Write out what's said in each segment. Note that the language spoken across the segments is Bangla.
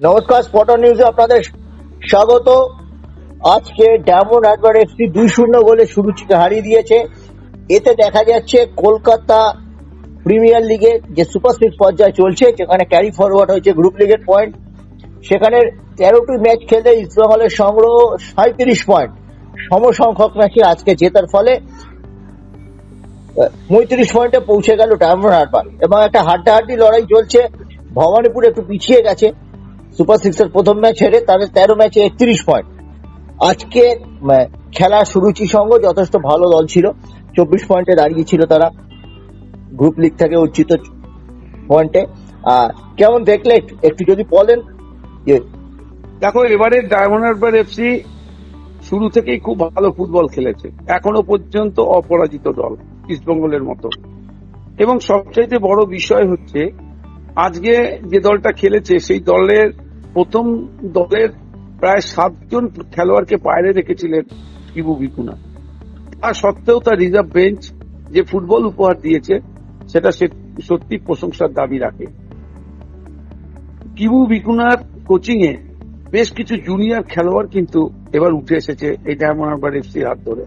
নমস্কার স্পটার নিউজে আপনাদের স্বাগত। আজকে ডায়মন্ড হারবার এফসি দুই শূন্য গোলে সুরুচিকে হারিয়ে দিয়েছে। এতে দেখা যাচ্ছে কলকাতা প্রিমিয়ার লিগে যে সুপার সিক্স পর্যায়ে চলছে, যেখানে ক্যারি ফরওয়ার্ড হয়েছে গ্রুপ লিগের পয়েন্ট, সেখানে তেরোটি ম্যাচ খেলে ইস্টবেঙ্গলের সংগ্রহ সাঁত্রিশ পয়েন্ট। সমসংখ্যক ম্যাচে আজকে জেতার ফলে, পঁয়ত্রিশ পয়েন্টে পৌঁছে গেল ডায়মন্ড হারবার এবং একটা হাড্ডাহাড্ডি লড়াই চলছে, ভবানীপুর একটু পিছিয়ে গেছে। সুপার সিক্সের প্রথম ম্যাচ হেরে তাদের তেরো ম্যাচে একত্রিশ পয়েন্ট। আজকে খেলা সুরুচি সঙ্গ, যথেষ্ট ভালো দল ছিল। চব্বিশ পয়েন্টে দাঁড়িয়ে ছিল তারা। গ্রুপ লিগ থেকে উচ্চিত পয়েন্টে। আর কেমন দেখলে, একটু- যদি বলেন? যে দেখো, এবারে ডায়মন্ড এফসি শুরু থেকেই খুব ভালো ফুটবল খেলেছে। এখনও পর্যন্ত অপরাজিত দল ইস্টবেঙ্গলের মতো। এবং সবচাইতে বড় বিষয় হচ্ছে, আজকে যে দলটা খেলেছে, সেই দলের প্রথম দলের প্রায় সাতজন খেলোয়াড়কে বাইরে রেখেছিলেন কিবু বিকুনা তা সত্ত্বেও তার রিজার্ভ বেঞ্চ যে ফুটবল উপহার দিয়েছে সেটা সে- সত্যি প্রশংসার দাবি রাখে। কিবু বিকুনার কোচিং এ বেশ কিছু জুনিয়র খেলোয়াড় কিন্তু এবার উঠে এসেছে এই ডায়মন্ড হারবার এফসি হাত ধরে।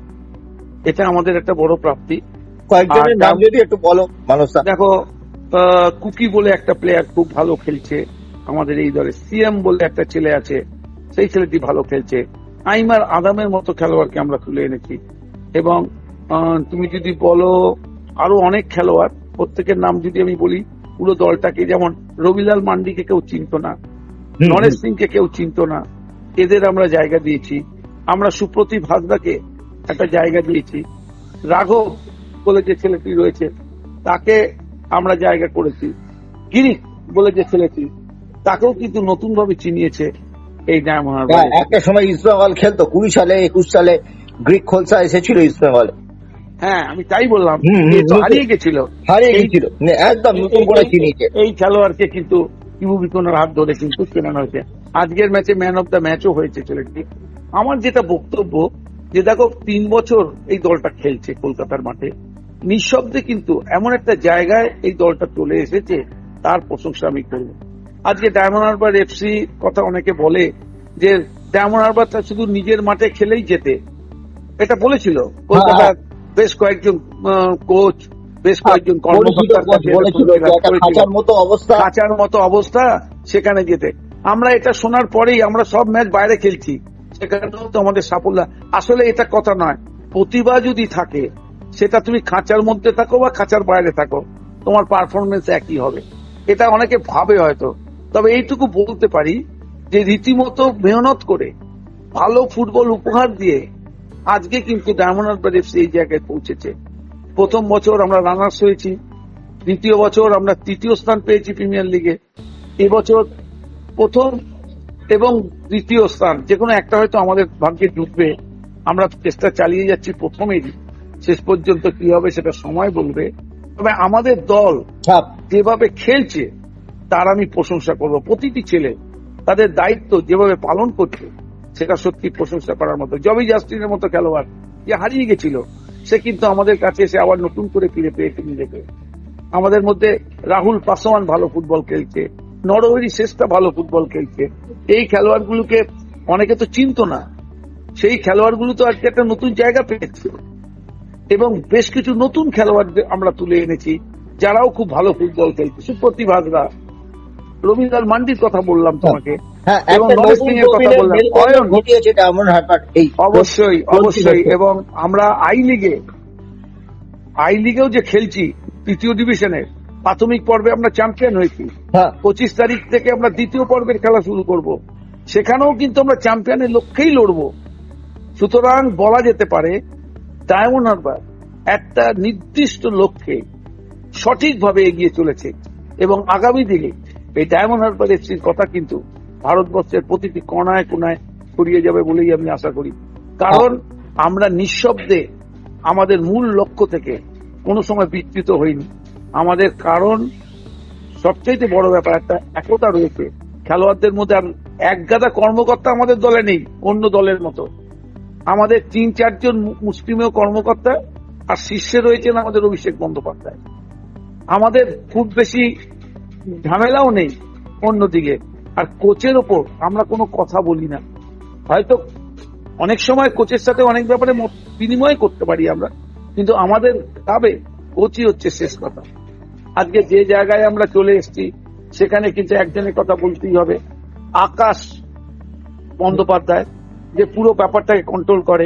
এটা আমাদের একটা বড় প্রাপ্তি। কয়েকজনের নাম যদি একটু বলো দেখো কুকি বলে একটা প্লেয়ার খুব ভালো খেলছে। আমাদের এই দলে সিএম বলে একটা ছেলে আছে সেই ছেলেটি ভালো খেলছে। আইমার আদামের মতো খেলোয়াড়কে আমরা তুলে এনেছি। এবং তুমি যদি বলো আরও অনেক খেলোয়াড় প্রত্যেকের নাম যদি আমি বলি পুরো দলটাকে যেমন রবিলাল মান্ডিকে কেউ চিনত না নরেশ। সিংকে কেউ চিনত না এদের আমরা জায়গা দিয়েছি। আমরা সুপ্রতিভ হাজদাকে একটা জায়গা দিয়েছি। রাঘব বলে যে ছেলেটি রয়েছে তাকে আমরা জায়গা করেছি। গিরি বলে যে ছেলেটি তাকেও কিন্তু নতুন ভাবে চিনিয়েছে এই ডায়মন্ড একটা সময় ইস্টবেঙ্গল খেলতো কুড়ি সালে একুশ সালে গ্রিক খোলসা এসেছিল ইস্টবেঙ্গলে হ্যাঁ আমি তাই বললাম হারিয়ে গেছিল। হারিয়ে গেছিল একদম নতুন করে চিনিয়েছে। এই খেলোয়াড়কে কিন্তু ইবু বিকনের হাত ধরে কিন্তু চেনানো হয়েছে। আজকের ম্যাচে ম্যান অফ দ্য ম্যাচও হয়েছে ছেলেটি। আমার যেটা বক্তব্য যে দেখো তিন বছর এই দলটা খেলছে কলকাতার মাঠে। নিঃশব্দে কিন্তু এমন একটা জায়গায় এই দলটা চলে এসেছে তার প্রশংসা আমি করব। আজকে ডায়মন্ড হারবার এফসি কথা অনেকে বলে যে ডায়মন্ড হারবারটা শুধু নিজের মাঠে খেলেই যেতে এটা বলেছিল। কলকাতার বেশ কয়েকজন কোচ বেশ কয়েকজন কোচ কাছে এটা বলেছিল যে একটা করেছিল। খাঁচার মতো অবস্থা। কাঁচার মতো অবস্থা সেখানে যেতে আমরা এটা শোনার পরেই আমরা সব ম্যাচ বাইরে খেলছি। সেখানেও তো আমাদের সাফল্য। আসলে এটা কথা নয়। প্রতিভা যদি থাকে সেটা তুমি খাঁচার মধ্যে থাকো বা খাঁচার বাইরে থাকো তোমার পারফরমেন্স একই হবে। এটা অনেকে ভাবে হয়তো। তবে এইটুকু বলতে পারি যে রীতিমতো মেহনত করে ভালো ফুটবল উপহার দিয়ে আজকে কিন্তু ডায়মন্ড হারবার এফসি এই জায়গায় পৌঁছেছে। প্রথম বছর আমরা রানার্স হয়েছি দ্বিতীয় বছর আমরা তৃতীয় স্থান পেয়েছি প্রিমিয়ার লিগে। এবছর প্রথম এবং দ্বিতীয় স্থান যে কোনো একটা হয়তো আমাদের ভাগ্যে ডুববে। আমরা চেষ্টা চালিয়ে যাচ্ছি প্রথমেরই শেষ পর্যন্ত কি হবে সেটা সময় বলবে। তবে আমাদের দল যেভাবে খেলছে তার আমি প্রশংসা করব। প্রতিটি ছেলে তাদের দায়িত্ব যেভাবে পালন করছে, সেটা সত্যি প্রশংসা করার মতো। জবি জাস্টিনের মতো খেলোয়াড়, যে হারিয়ে গেছিল, সে কিন্তু আমাদের কাছে এসে আবার নতুন করে ফিরে পেয়েছে নিজেকে আমাদের মধ্যে রাহুল পাসওয়ান ভালো ফুটবল খেলছে নরহরি শেষটা ভালো ফুটবল খেলছে। এই খেলোয়াড়গুলোকে অনেকে তো চিনতো না। সেই খেলোয়াড়গুলো তো আজকে একটা নতুন জায়গা পেয়েছে। এবং বেশ কিছু নতুন খেলোয়াড়দের আমরা তুলে এনেছি, যারাও খুব ভালো ফুটবল খেলছে। সুপ্রতিভ হাজরা রবীন্দ্র মান্ডির কথা বললাম তোমাকে। হ্যাঁ ডায়মন্ড হারবার এই অবশ্যই অবশ্যই। এবং আমরা আই লিগে আই লিগেও যে খেলছি তৃতীয় ডিভিশনে প্রাথমিক পর্বে আমরা চ্যাম্পিয়ন হয়েছি। হ্যাঁ। পঁচিশ তারিখ থেকে আমরা দ্বিতীয় পর্বের খেলা শুরু করব। সেখানেও কিন্তু আমরা চ্যাম্পিয়নের লক্ষ্যেই লড়ব। সুতরাং বলা যেতে পারে ডায়মন্ড হারবার একটা নির্দিষ্ট লক্ষ্যে সঠিকভাবে এগিয়ে চলেছে। এবং আগামী দিনে এই ডায়মন্ড হারবার এফসির কথা কিন্তু ভারতবর্ষের প্রতিটি কোনায় কোনায় ছড়িয়ে যাবে বলেই আমি আশা করি। কারণ আমরা নিঃশব্দে আমাদের মূল লক্ষ্য থেকে কোনো সময় বিচ্যুত হইনি। আমাদের কারণ সবচাইতে বড় ব্যাপার একটা একতা রয়েছে। খেলোয়াড়দের মধ্যে এক গাদা কর্মকর্তা আমাদের দলে নেই, অন্য দলের মতো। আমাদের তিন, চারজন মুসলিমীয় কর্মকর্তা আর শীর্ষে রয়েছেন আমাদের অভিষেক বন্দ্যোপাধ্যায়। আমাদের খুব বেশি ঝামেলাও নেই অন্যদিকে। আর কোচের ওপর আমরা কোনো কথা বলি না। হয়তো অনেক সময় কোচের সাথে অনেক ব্যাপারে বিনিময় করতে পারি আমরা, কিন্তু আমাদের ভাবে কোচই হচ্ছে শেষ কথা। আজকে যে জায়গায় আমরা চলে এসেছি, সেখানে কিন্তু একজনের কথা বলতেই হবে। আকাশ বন্দ্যোপাধ্যায় যে পুরো ব্যাপারটাকে কন্ট্রোল করে,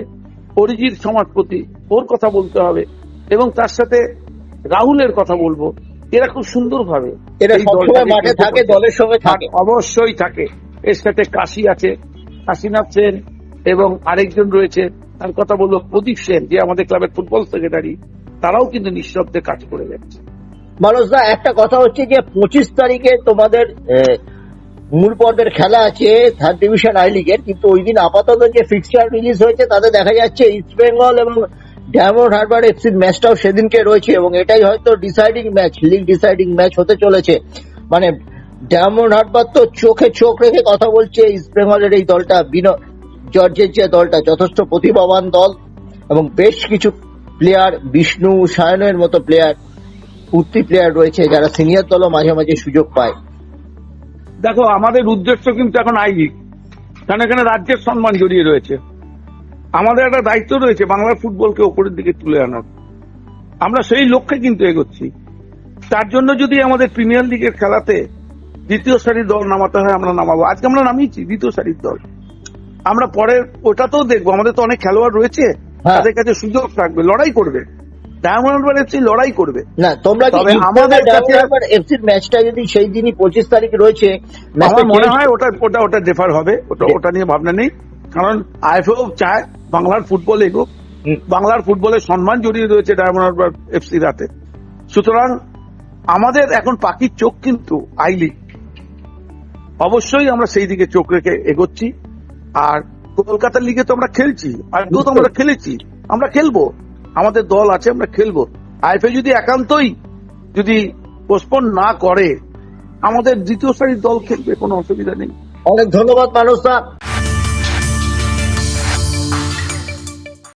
অরিজিৎ সমাজপতি, ওর কথা বলতে হবে এবং তার সাথে রাহুলের কথা বলব। এরা খুব সুন্দর ভাবে এরা সবসময় মাঠে থাকে দলের সঙ্গে থাকে। অবশ্যই থাকে। এর সাথে কাশি আছে কাশীনাথ সেন এবং আরেকজন রয়েছে তার কথা বলব প্রদীপ সেন যে আমাদের ক্লাবের ফুটবল সেক্রেটারি তারাও কিন্তু নিঃশব্দে কাজ করে যাচ্ছে। মানুষদা একটা কথা হচ্ছে যে পঁচিশ তারিখে তোমাদের মূল পর্বের খেলা আছে থার্ড ডিভিশন আই লিগের কিন্তু ওই দিন আপাতত যে ফিক্সচার রিলিজ হয়েছে তাতে দেখা যাচ্ছে ইস্ট বেঙ্গল এবং ডায়মন্ড হারবার এফসির ম্যাচটাও সেদিনকে রয়েছে এবং এটাই হয়তো deciding match league deciding match হতে চলেছে। মানে ডায়মন্ড হারবার তো চোখে চোখ রেখে কথা বলছে ইস্ট বেঙ্গলের এই দলটা, বিন জর্জের যে দলটা, যথেষ্ট প্রতিভাবান দল এবং বেশ কিছু প্লেয়ার বিষ্ণু সায়নের মতো প্লেয়ার উঠতি প্লেয়ার রয়েছে যারা সিনিয়র দলও মাঝে মাঝে সুযোগ পায়। দেখো, আমাদের উদ্দেশ্য কিন্তু এখন আই লিগ কারণ এখানে রাজ্যের সম্মান জড়িয়ে রয়েছে। আমাদের একটা দায়িত্ব রয়েছে বাংলার ফুটবলকে ওপরের দিকে তুলে আনার। আমরা সেই লক্ষ্যে কিন্তু এগোচ্ছি। তার জন্য যদি আমাদের প্রিমিয়ার লিগের খেলাতে দ্বিতীয় সারির দল নামাতে হয় আমরা নামাবো। আজকে আমরা নামিয়েছি দ্বিতীয় সারির দল। আমরা পরের ওটাতেও দেখব। আমাদের তো অনেক খেলোয়াড় রয়েছে। হ্যাঁ। তাদের কাছে সুযোগ থাকবে। লড়াই করবে। ডায়মন্ড এফসি লড়াই করবে। না তোমরা তবে আমাদের কাছে- এফসির ম্যাচটা যদি সেই দিনই পঁচিশ তারিখ রয়েছে আমার মনে হয় ওটা ওটা ওটা ডেফার হবে। ওটা ওটা নিয়ে ভাবনা নেই। কারণ আইএফএও চায় বাংলার ফুটবল এগোক বাংলার ফুটবলের সম্মান জড়িয়ে রয়েছে ডায়মন্ড হারবার এফসি রাতে। সুতরাং আমাদের এখন পাখির চোখ কিন্তু আই লিগ অবশ্যই আমরা সেই দিকে চোখ রেখে এগোচ্ছি। আর কলকাতার লিগে তো আমরা খেলছি। আর তো আমরা খেলেছি। আমরা খেলব। আমাদের দল আছে আমরা খেলব। আইএফএ যদি একান্তই যদি পোস্টপন না করে আমাদের দ্বিতীয় সারির দল খেলবে কোনো অসুবিধা নেই। অনেক ধন্যবাদ মানুষদা